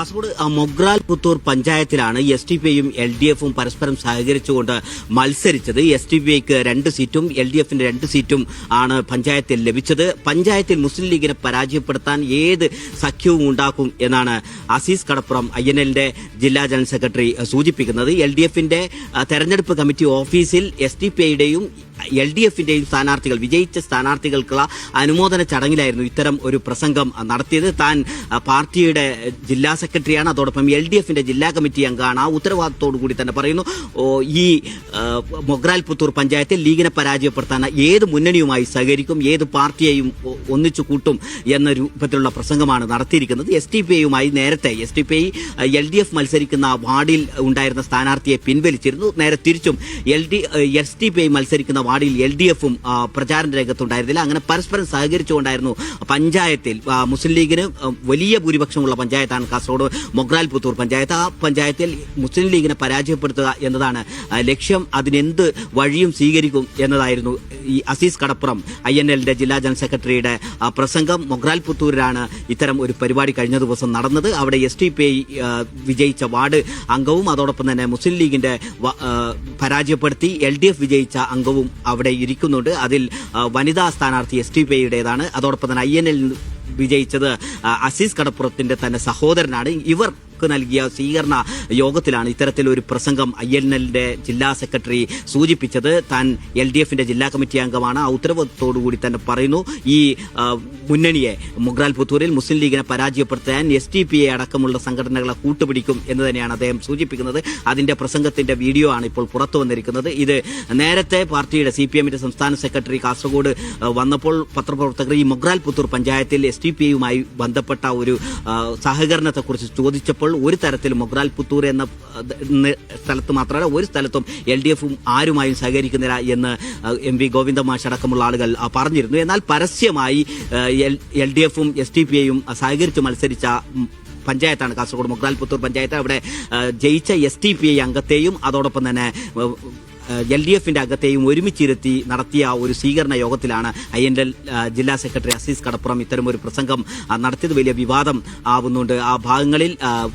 കാസർഗോഡ് മൊഗ്രാൽ പുത്തൂർ പഞ്ചായത്തിലാണ് S T P ഐയും L D എഫും പരസ്പരം സഹകരിച്ചുകൊണ്ട് മത്സരിച്ചത്. എസ് ടി പി ഐക്ക് രണ്ട് സീറ്റും എൽ ഡി എഫിന് രണ്ട് സീറ്റും ആണ് പഞ്ചായത്തിൽ ലഭിച്ചത്. പഞ്ചായത്തിൽ മുസ്ലിം ലീഗിനെ പരാജയപ്പെടുത്താൻ ഏത് സഖ്യവും ഉണ്ടാക്കും എന്നാണ് അസീസ് കടപ്പുറം ഐ എൻ എല്ലിന്റെ ജില്ലാ ജനറൽ സെക്രട്ടറി സൂചിപ്പിക്കുന്നത്. എൽ ഡി എഫിന്റെ തെരഞ്ഞെടുപ്പ് കമ്മിറ്റി ഓഫീസിൽ എസ് ടി പി ഐയുടെയും എൽ ഡി എഫിന്റെയും സ്ഥാനാർത്ഥികൾ വിജയിച്ച സ്ഥാനാർത്ഥികൾക്കുള്ള അനുമോദന ചടങ്ങിലായിരുന്നു ഇത്തരം ഒരു പ്രസംഗം നടത്തിയത്. താൻ പാർട്ടിയുടെ ജില്ലാ സെക്രട്ടറിയാണ്. അതോടൊപ്പം എൽ ഡി എഫിന്റെ ജില്ലാ കമ്മിറ്റി അംഗമാണ്. ആ ഉത്തരവാദിത്തോടു കൂടി തന്നെ പറയുന്നു ഈ മൊഗ്രാൽ പുത്തൂർ പഞ്ചായത്തിൽ ലീഗിനെ പരാജയപ്പെടുത്താൻ ഏത് മുന്നണിയുമായി സഹകരിക്കും ഏത് പാർട്ടിയെയും ഒന്നിച്ചു കൂട്ടും എന്ന രൂപത്തിലുള്ള പ്രസംഗമാണ് നടത്തിയിരിക്കുന്നത്. എസ് ടി പി ഐയുമായി നേരത്തെ S T P I L D F മത്സരിക്കുന്ന വാർഡിൽ ഉണ്ടായിരുന്ന സ്ഥാനാർത്ഥിയെ പിൻവലിച്ചിരുന്നു. നേരെ തിരിച്ചും L D S T P I മത്സരിക്കുന്ന വാർഡിൽ എൽ ഡി എഫും പ്രചാരണ രംഗത്തുണ്ടായിരുന്നില്ല. അങ്ങനെ പരസ്പരം സഹകരിച്ചുകൊണ്ടായിരുന്നു പഞ്ചായത്തിൽ മുസ്ലിം ലീഗിന് വലിയ ഭൂരിപക്ഷമുള്ള പഞ്ചായത്താണ് കാസർഗോഡ് മൊഗ്രാൽ പുത്തൂർ പഞ്ചായത്ത്. ആ പഞ്ചായത്തിൽ മുസ്ലിം ലീഗിനെ പരാജയപ്പെടുത്തുക എന്നതാണ് ലക്ഷ്യം. അതിനെന്ത് വഴിയും സ്വീകരിക്കും എന്നതായിരുന്നു ഈ അസീസ് കടപ്പുറം ഐ എൻ എല്ലിന്റെ ജില്ലാ ജനറൽ സെക്രട്ടറിയുടെ പ്രസംഗം. മൊഗ്രാൽ പുത്തൂരിലാണ് ഇത്തരം ഒരു പരിപാടി കഴിഞ്ഞ ദിവസം നടന്നത്. അവിടെ എസ് ടി പി ഐ വിജയിച്ച വാർഡ് അംഗവും അതോടൊപ്പം തന്നെ മുസ്ലിം ലീഗിന്റെ പരാജയപ്പെടുത്തി എൽ ഡി എഫ് വിജയിച്ച അംഗവും അവിടെ ഇരിക്കുന്നുണ്ട്. അതിൽ വനിതാ സ്ഥാനാർത്ഥി എസ് ടി പി ഐയുടേതാണ്. അതോടൊപ്പം തന്നെ ഐ എൻ എൽ വിജയിച്ചത്. അസീസ് കടപ്പുറത്തിന്റെ തന്നെ സഹോദരനാണ്. ഇവർ ക്ക് നൽകിയ സ്വീകരണ യോഗത്തിലാണ് ഇത്തരത്തിൽ ഒരു പ്രസംഗം ഐ എൻ എല്ലിന്റെ ജില്ലാ സെക്രട്ടറി സൂചിപ്പിച്ചത്. താൻ എൽ ഡി എഫിന്റെ ജില്ലാ കമ്മിറ്റി അംഗമാണ്. ആ ഉത്തരവാദിത്തോടുകൂടി തന്നെ പറയുന്നു. ഈ മുന്നണിയെ മുഗ്രാൽ പുത്തൂരിൽ മുസ്ലിം ലീഗിനെ പരാജയപ്പെടുത്താൻ എസ് ടി പി എ അടക്കമുള്ള സംഘടനകളെ കൂട്ടുപിടിക്കും എന്ന് തന്നെയാണ് അദ്ദേഹം സൂചിപ്പിക്കുന്നത്. അതിന്റെ പ്രസംഗത്തിന്റെ വീഡിയോ ആണ് ഇപ്പോൾ പുറത്തു വന്നിരിക്കുന്നത്. ഇത് നേരത്തെ പാർട്ടിയുടെ സി പി എമ്മിന്റെ സംസ്ഥാന സെക്രട്ടറി കാസർഗോഡ് വന്നപ്പോൾ പത്രപ്രവർത്തകർ ഈ മൊഗ്രാൽ പുത്തൂർ പഞ്ചായത്തിൽ എസ് ടി പി എയുമായി ബന്ധപ്പെട്ട ഒരു സഹകരണത്തെക്കുറിച്ച് ചോദിച്ചപ്പോൾ ഒരു തരത്തിലും മൊഗ്രാൽ പുത്തൂർ എന്ന സ്ഥലത്ത് മാത്രമല്ല ഒരു സ്ഥലത്തും എൽ ഡി എഫും ആരുമായും സഹകരിക്കുന്നില്ല എന്ന് എം വി ഗോവിന്ദ മാഷ് അടക്കമുള്ള ആളുകൾ പറഞ്ഞിരുന്നു. എന്നാൽ പരസ്യമായി എൽ ഡി എഫും എസ് ഡി പി ഐയും സഹകരിച്ച് മത്സരിച്ച പഞ്ചായത്താണ് കാസർഗോഡ് മൊഗ്രാൽ പുത്തൂർ പഞ്ചായത്ത്. അവിടെ ജയിച്ച എസ് ടി പി ഐ അംഗത്തെയും അതോടൊപ്പം തന്നെ എൽ ഡി എഫിന്റെ അകത്തെയും ഒരുമിച്ചിരുത്തി നടത്തിയ ഒരു സ്വീകരണ യോഗത്തിലാണ് ഐ എൻ എൽ ജില്ലാ സെക്രട്ടറി അസീസ് കടപ്പുറം ഇത്തരം ഒരു പ്രസംഗം നടത്തിയത്. വലിയ വിവാദം ആവുന്നുണ്ട്. ആ ഭാഗങ്ങളിൽ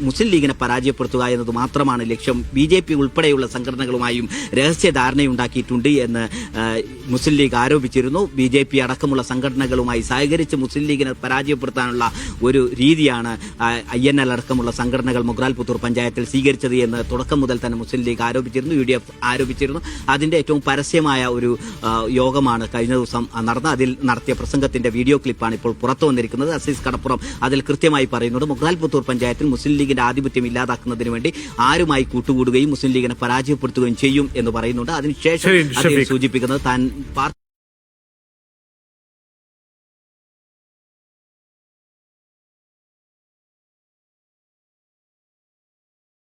മുസ്ലിം ലീഗിനെ പരാജയപ്പെടുത്തുക എന്നത് മാത്രമാണ് ലക്ഷ്യം. ബി ജെ പി ഉൾപ്പെടെയുള്ള സംഘടനകളുമായും രഹസ്യ ധാരണയുണ്ടാക്കിയിട്ടുണ്ട് എന്ന് മുസ്ലിം ലീഗ് ആരോപിച്ചിരുന്നു. ബി ജെ പി അടക്കമുള്ള സംഘടനകളുമായി സഹകരിച്ച് മുസ്ലിം ലീഗിനെ പരാജയപ്പെടുത്താനുള്ള ഒരു രീതിയാണ് ഐ എൻ എൽ അടക്കമുള്ള സംഘടനകൾ മുഗ്രാൽ പുത്തൂർ പഞ്ചായത്തിൽ സ്വീകരിച്ചത് എന്ന് തുടക്കം മുതൽ തന്നെ മുസ്ലിം ലീഗ് ആരോപിച്ചിരുന്നു. യു ഡി എഫ് ആരോപിച്ചിരുന്നു. അതിന്റെ ഏറ്റവും പരസ്യമായ ഒരു യോഗമാണ് കഴിഞ്ഞ ദിവസം നടന്ന അതിൽ നടത്തിയ പ്രസംഗത്തിന്റെ വീഡിയോ ക്ലിപ്പാണ് ഇപ്പോൾ പുറത്തു വന്നിരിക്കുന്നത്. അസീസ് കടപ്പുറം അതിൽ കൃത്യമായി പറയുന്നുണ്ട് മുഖാൽപുത്തൂർ പുത്തൂർ പഞ്ചായത്തിൽ മുസ്ലിം ലീഗിന്റെ ആധിപത്യം ഇല്ലാതാക്കുന്നതിന് വേണ്ടി ആരുമായി കൂട്ടുകൂടുകയും മുസ്ലിം ലീഗിനെ പരാജയപ്പെടുത്തുകയും ചെയ്യും എന്ന് പറയുന്നുണ്ട്. അതിനുശേഷം അദ്ദേഹം സൂചിപ്പിക്കുന്നത് താൻ